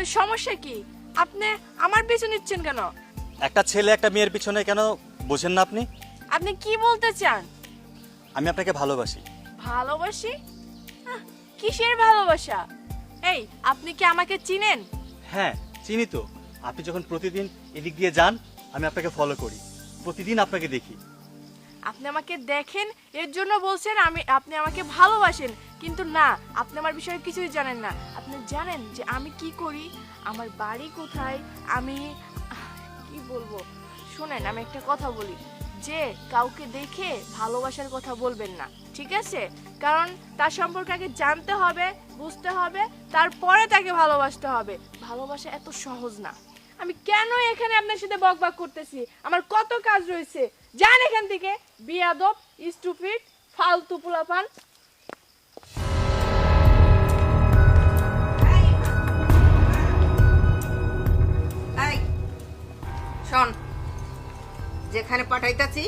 আপনার সমস্যা কি? আপনি আমার পিছু নিচ্ছেন কেন? একটা ছেলে একটা মেয়ের পিছনে কেন বোঝেন না আপনি? আপনি কি বলতে চান? আমি আপনাকে ভালোবাসি। ভালোবাসি? আহ, কিসের ভালোবাসা? এই আপনি কি আমাকে চিনেন? হ্যাঁ চিনি তো। আপনি যখন প্রতিদিন এদিক দিয়ে যান আমি আপনাকে ফলো করি। প্রতিদিন আপনাকে দেখি। আপনি আমাকে দেখেন এর জন্য বলছেন আমি আপনি আমাকে ভালোবাসেন। কিন্তু না আপনি আমার বিষয়ে কিছুই জানেন না। আপনি জানেন যে আমি কি করি? আমার বাড়ি কোথায়? আমি, কি বলব? শোনেন, আমি একটা কথা বলি। যে কাউকে দেখে ভালোবাসার কথা বলবেন না, ঠিক আছে? কারণ তার সম্পর্কে আগে জানতে হবে, বুঝতে হবে, তারপরে তাকে ভালোবাসতে হবে। ভালোবাসা এত সহজ না। আমি কেন এখানে আপনার সাথে বকবক করতেছি? আমার কত কাজ রয়েছে। যান এখান থেকে। বিয়াদব, স্টুপিড, ফালতু পোলাপান। শোন যেখানে পাঠাইতাছি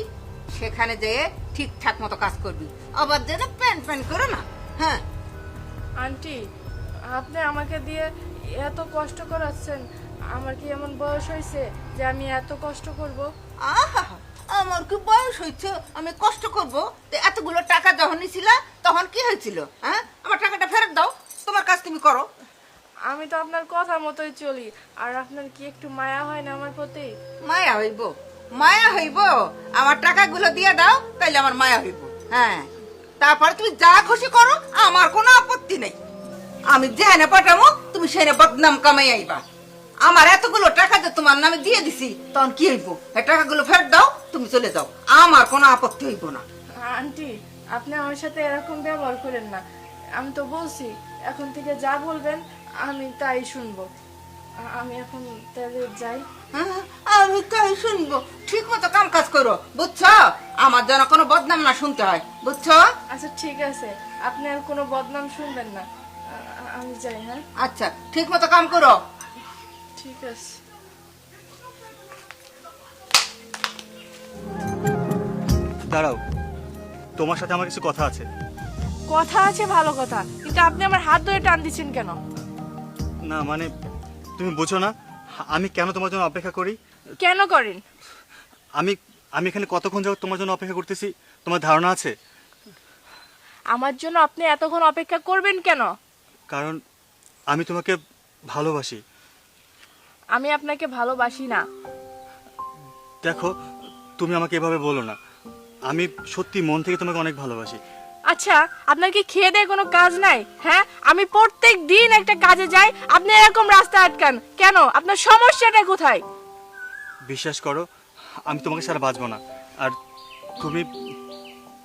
সেখানে যেয়ে ঠিকঠাক মতো কাজ করবি। আবার যেন প্যান প্যান করো না হ্যাঁ? আন্টি আপনি আমাকে দিয়ে এত কষ্ট করাচ্ছেন আমার কি এমন বয়স হয়েছে যে আমি এত কষ্ট করব? আহা আমার কি বয়স হয়েছে আমি কষ্ট করব? তো এতগুলো টাকা যখন নিছিল তখন কি হয়েছিল হ্যাঁ? আমার টাকাটা ফেরত দাও তোমার কাজ তুমি করো। আমি তো আপনার কথা মতোই চলি। আর আপনার কি একটু মায়া হয় না আমার প্রতি? মায়া হইব। মায়া হইব। আমার টাকাগুলো দিয়ে দাও তাইলে আমার মায়া হইব। হ্যাঁ। তারপরে তুমি যা খুশি করো আমার কোনো আপত্তি নেই। আমি যেখানে পাঠাবো তুমি সেখানে বদনাম কামাই আইবা। আমার এতগুলো টাকা যে তোমার নামে দিয়ে দিছি তখন কি হইব? এই টাকাগুলো ফেরত দাও তুমি চলে যাও। আমার কোনো আপত্তি হইব না। আন্টি আপনি আমার সাথে এরকম ব্যবহার করেন না। আমি তো বলছি এখন থেকে যা বলবেন আমি তাই শুনব। আমি এখন তাহলে যাই। হ্যাঁ, আমি তাই শুনব। ঠিক মতো কাম কাজ করো বুঝছ? আমার যেন কোনো বদনাম না শুনতে হয় বুঝছ? আচ্ছা ঠিক আছে। আপনি আর কোনো বদনাম শুনবেন না। আমি যাই হ্যাঁ? আচ্ছা ঠিক মতো কাম করো। ঠিক আছে। দাঁড়াও তোমার সাথে আমার কিছু কথা আছে। কথা আছে ভালো কথা। কিন্তু আপনি আমার হাত ধরে টান দিচ্ছেন কেন? না মানে তুমি বোঝো না আমি কেন তোমার জন্য অপেক্ষা করি? কেন করেন? আমি আমি এখানে কতক্ষণ যাবত তোমার জন্য অপেক্ষা করতেছি? তোমার ধারণা আছে? আমার জন্য আপনি এতক্ষণ অপেক্ষা করবেন কেন? কারণ আমি তোমাকে ভালোবাসি। আমি আপনাকে ভালোবাসি না। দেখো তুমি আমাকে এভাবে বলো না। আমি সত্যি মন থেকে তোমাকে অনেক ভালোবাসি। আচ্ছা আপনার কি খেয়ে দেয়ে কোনো কাজ নাই? হ্যাঁ? আমি প্রত্যেক দিন একটা কাজে যাই আপনি এরকম রাস্তা আটকান। কেন? আপনার সমস্যাটা কোথায়? বিশ্বাস করো আমি তোমাকে ছাড়া বাঁচবো না। আর তুমি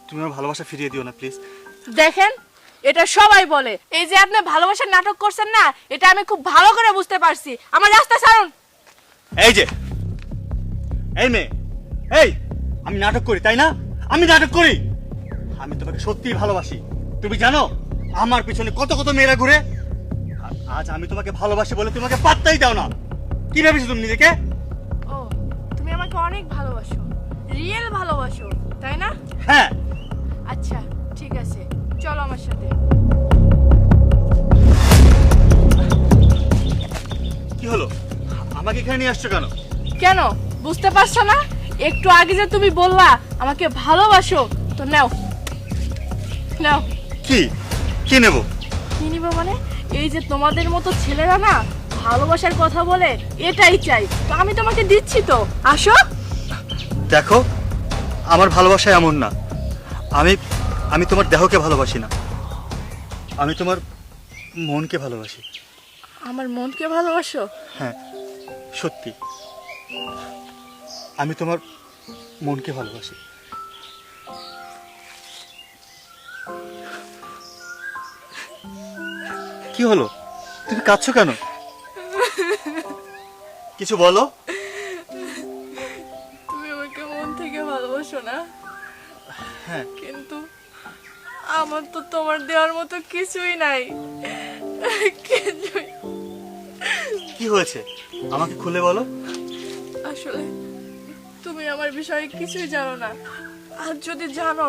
তুমি আমার ভালোবাসা ফিরিয়ে দিও না প্লিজ। দেখেন এটা সবাই বলে। এই যে আপনি ভালোবাসার নাটক করছেন না এটা আমি খুব ভালো করে বুঝতে পারছি। আমার রাস্তা ছাড়ুন। এই যে এই মেয়ে এই আমি নাটক করি তাই না? আমি নাটক করি। আমি তোমাকে সত্যিই ভালোবাসি। তুমি জানো আমার পিছনে কত কত মেয়েরা ঘুরে। আর আজ আমি তোমাকে ভালোবাসি বলে তোমাকে পাত্তাই দাও না। কি ভেবেছো তুমি নিজেকে? ও তুমি আমাকে অনেক ভালোবাসো। রিয়েল ভালোবাসো তাই না? হ্যাঁ। আচ্ছা ঠিক আছে। চলো আমার সাথে। কি হলো? আমাকে এখানে নিয়ে আসছো কেন? কেন? বুঝতে পারছ না? একটু আগে যে তুমি বললা আমাকে ভালোবাসো তো নাও। নাও। কি? কি নেব? কি নিবো মানে? এই যে তোমাদের মতো ছেলেরা না ভালোবাসার কথা বলে এটাই চাই। তো আমি তোমাকে দিচ্ছি তো। আসো। দেখো আমার ভালোবাসা এমন না। আমি আমি তোমার দেহকে ভালোবাসি না। আমি তোমার মনকে ভালোবাসি। আমার মনকে ভালোবাসো? হ্যাঁ সত্যি। আমি তোমার মনকে ভালোবাসি। কি হলো? তুমি কাঁদছো কেন? কিছু বলো। তুমি আমাকে মন থেকে ভালোবাসো না। হ্যাঁ। কিন্তু আমার তো তোমার দেওয়ার মতো কিছুই নাই। কিছুই। কি হয়েছে? আমাকে খুলে বলো। আসলে তুমি আমার বিষয়ে কিছুই জানো না। আর যদি জানো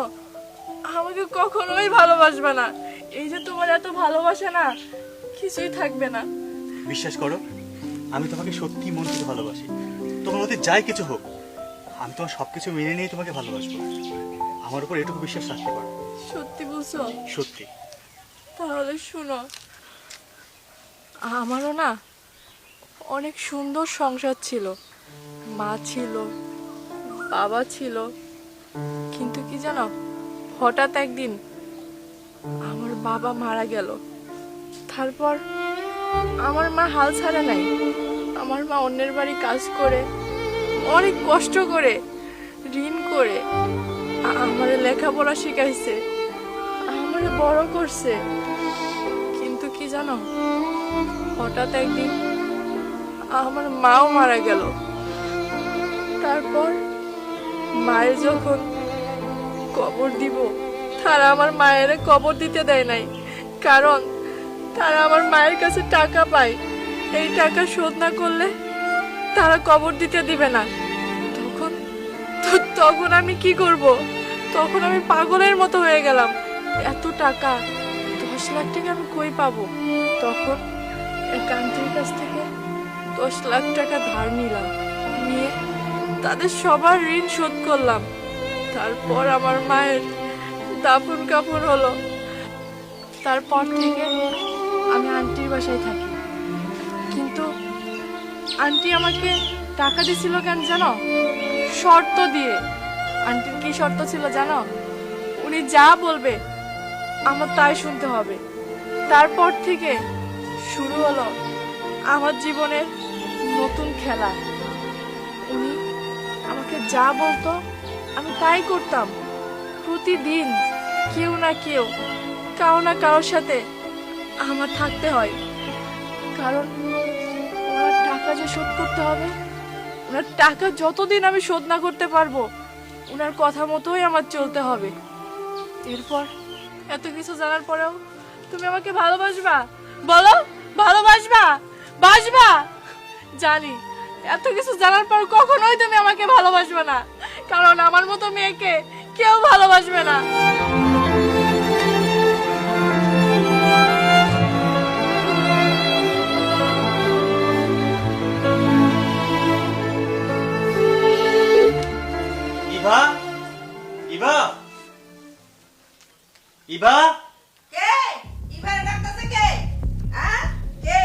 আমাকে কখনোই ভালোবাসবে না। এই যে তোমার এত ভালোবাসা না কিছুই থাকবে না। বিশ্বাস করো আমি তোমাকে সত্যি মন থেকে ভালোবাসি। তোমার মধ্যে যাই কিছু হোক আমি তোমার সব কিছু মেনে নিয়ে তোমাকে ভালোবাসবো। আমার উপর এটুকু বিশ্বাস রাখতে পারো। সত্যি বলছো? সত্যি। তাহলে শুনো আমারও না অনেক সুন্দর সংসার ছিল। মা ছিল বাবা ছিল কিন্তু কি জানো হঠাৎ একদিন আমার বাবা মারা গেল। তারপর আমার মা হাল ছাড়ে নাই। আমার মা অন্যের বাড়ি কাজ করে, অনেক কষ্ট করে, ঋণ করে আমার লেখাপড়া শিখাইছে, আমারে বড় করছে। কিন্তু কি জানো, হঠাৎ একদিন আমার মাও মারা গেল। তারপর মায়ের যখন কবর দিব তারা আমার মায়ের কবর দিতে দেয় নাই। কারণ তারা আমার মায়ের কাছে টাকা পায়। এই টাকা শোধ না করলে তারা কবর দিতে দিবে না। তখন তখন আমি কি করব? তখন আমি পাগলের মতো হয়ে গেলাম। এত টাকা, দশ লাখ টাকা আমি কই পাবো? তখন এক কাছ থেকে দশ লাখ টাকা ধার নিলাম। নিয়ে তাদের সবার ঋণ শোধ করলাম। তারপর আমার মায়ের দাফন কাফন হলো। তারপর থেকে আমি আন্টির বাসায় থাকি। কিন্তু আন্টি আমাকে টাকা দিছিল কেন জানো? শর্ত দিয়ে। আন্টির কি শর্ত ছিল জানো? উনি যা বলবে আমার তাই শুনতে হবে। তারপর থেকে শুরু হলো আমার জীবনের নতুন খেলা। উনি আমাকে যা বলতো আমি তাই করতাম। প্রতিদিন কেউ না কেউ কারও না কারোর সাথে আমার থাকতে হয়। কারণ ওনার টাকা যে শোধ করতে হবে, ওনার টাকা যতদিন আমি শোধ না করতে পারব, ওনার কথা মতোই আমার চলতে হবে। এরপর এত কিছু জানার পরেও তুমি আমাকে ভালোবাসবা? বলো, ভালোবাসবা? বাসবা? জানি, এত কিছু জানার পর কখনোই তুমি আমাকে ভালোবাসবে না। কারণ আমার মতো মেয়েকে কেউ ভালোবাসবে না। ইভা? ইভা? ইভা? কে? ইভারে ডাকতেছে কে? হ্যাঁ? কে?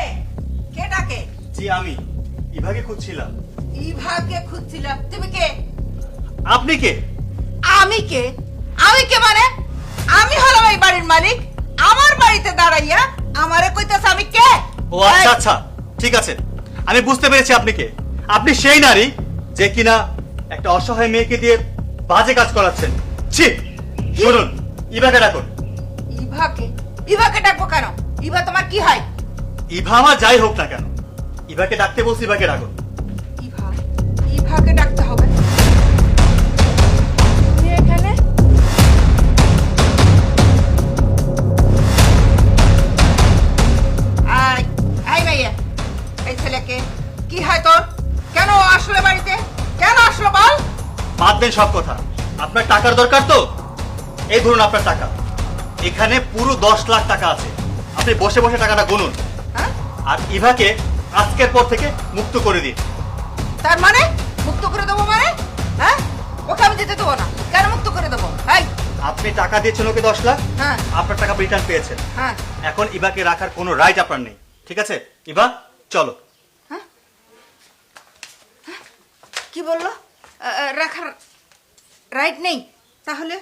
কে ডাকে? জি আমি। ইভাকে খুঁজছিলাম। ইভাকে খুঁজছিলাম। তুমি কে? আপনি কে? আমি কে? আমি কে মানে? আমি হলাম এই বাড়ির মালিক। আমার বাড়িতে দাঁড়াইয়া আমারে কইতাছ আমি কে? ও আচ্ছা আচ্ছা ঠিক আছে। আমি বুঝতে পেরেছি আপনি কে। আপনি সেই নারী যে কিনা একটা অসহায় মেয়েকে দিয়ে বাজে কাজ করাচ্ছেন। ছি শুনুন ইভাকে ডাকুন। ইভাকে? ইভাকে ডাকবো কেন? ইভা তোমার কি হয়? ইভা আমার যাই হোক না কেন। ইভাকে ডাকতে বলছি ইভাকে ডাকুন। ইভা ইভাকে ডাকতে হবে। বাদ সব কথা। আপনার টাকার দরকার তো? এই ধরুন আপনার টাকা। এখানে পুরো দশ লাখ টাকা আছে। আপনি বসে বসে টাকাটা গুনুন। হ্যাঁ? আর ইভাকে আজকের পর থেকে মুক্ত করে দিন। তার মানে? মুক্ত করে দেবো মানে? হ্যাঁ? ওকে আমি যেতে দেবো না। কেন মুক্ত করে দেবো? আপনি টাকা দিয়েছেন ওকে দশ লাখ? হ্যাঁ। আপনার টাকা রিটার্ন পেয়েছেন। হ্যাঁ। এখন ইভাকে রাখার কোনো রাইট আপনার নেই। ঠিক আছে? ইভা চলো। কি বলল? রাখার রাইট নেই। তাহলে?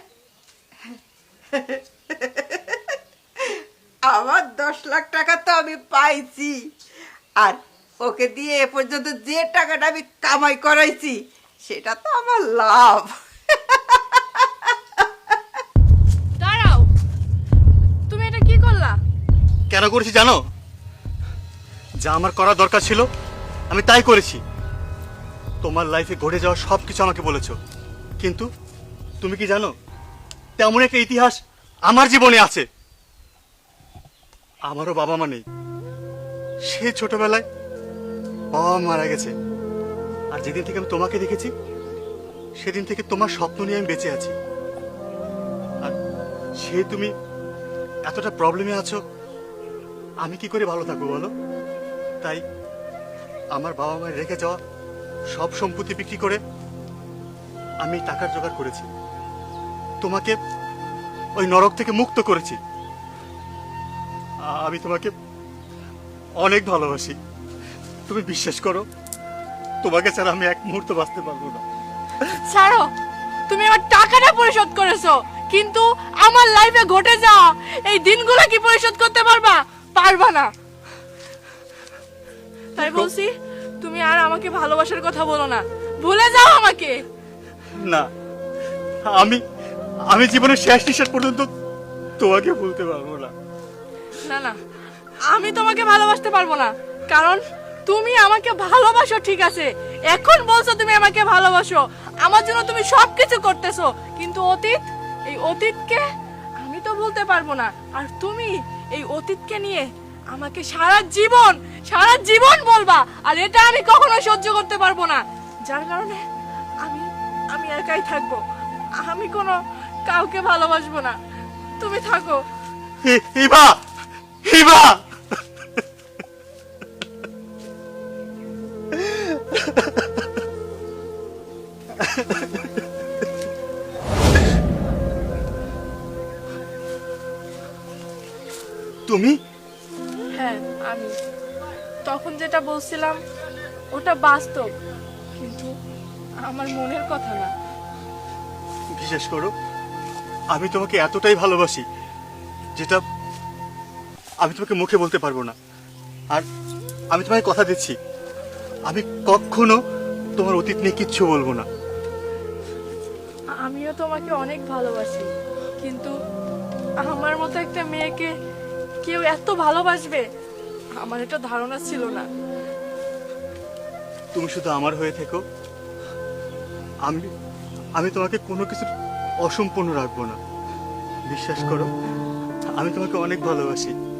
আমার দশ লাখ টাকা তো আমি পাইছি। আর ওকে দিয়ে এ পর্যন্ত যে টাকাটা আমি কামাই করাইছি সেটা তো আমার লাভ। দাঁড়াও। তুমি এটা কি করলা? কেন করেছি জানো? যা আমার করার দরকার ছিল আমি তাই করেছি। তোমার লাইফে ঘটে যাওয়া সব কিছু আমাকে বলেছ। কিন্তু তুমি কি জানো? তেমন একটা ইতিহাস আমার জীবনে আছে। আমারও বাবা মা নেই। সে ছোটবেলায় বাবা মারা গেছে। আর যেদিন থেকে আমি তোমাকে দেখেছি, সেদিন থেকে তোমার স্বপ্ন নিয়ে আমি বেঁচে আছি। আর সে তুমি এতটা প্রবলেমে আছো, আমি কি করে ভালো থাকব বলো? তাই আমার বাবা মায়ের রেখে যাওয়া সব সম্পত্তি বিক্রি করে আমি টাকার জোগাড় করেছি। তোমাকে ওই নরক থেকে মুক্ত করেছি। আমি তোমাকে অনেক ভালোবাসি। তুমি বিশ্বাস করো তোমাকে ছাড়া আমি এক মুহূর্ত বাঁচতে পারব না। ছাড়ো তুমি আমার টাকাটা পরিশোধ করেছ কিন্তু আমার লাইফে ঘটে যাওয়া এই দিনগুলো কি পরিশোধ করতে পারবা? পারবা না। তাই বলছি তুমি আর আমাকে ভালোবাসার কথা বলো না। ভুলে যাও আমাকে। না আমি আমি জীবনের শেষ নিঃশ্বাস পর্যন্ত তোমাকে ভুলতে পারব না। না না, আমি তোমাকে ভালোবাসতে পারব না। কারণ তুমি আমাকে ভালোবাসো, ঠিক আছে? এখন বলছো তুমি আমাকে ভালোবাসো। আমার জন্য তুমি সবকিছু করতেছো। কিন্তু অতীত, এই অতীতকে আমি তো বলতে পারব না। আর তুমি এই অতীতকে নিয়ে আমাকে সারা জীবন সারা জীবন বলবা। আর এটা আমি কখনো সহ্য করতে পারব না। যার কারণে আমি আমি একাই থাকব। আমি কোনো কাউকে ভালোবাসবো না। তুমি থাকো। হিবা হিবা তুমি? হ্যাঁ আমি। তখন যেটা বলছিলাম ওটা বাস্তব কিন্তু আমার মনের কথা না। বিশেষ করো। আমি তোমাকে এতটাই ভালোবাসি যেটা আমি তোমাকে মুখে বলতে পারব না। আর আমি তোমাকে কথা দিচ্ছি। আমি কখনো তোমার অতীত নিয়ে কিচ্ছু বলব না। আমিও তোমাকে অনেক ভালোবাসি কিন্তু আমার মতো একটা মেয়েকে কেউ এত ভালোবাসবে? আমার এটা ধারণা ছিল না। তুমি শুধু আমার হয়ে থেকো। আমি আমি তোমাকে কোনো কিছু অসম্পূর্ণ রাখব না। বিশ্বাস করো আমি তোমাকে অনেক ভালোবাসি।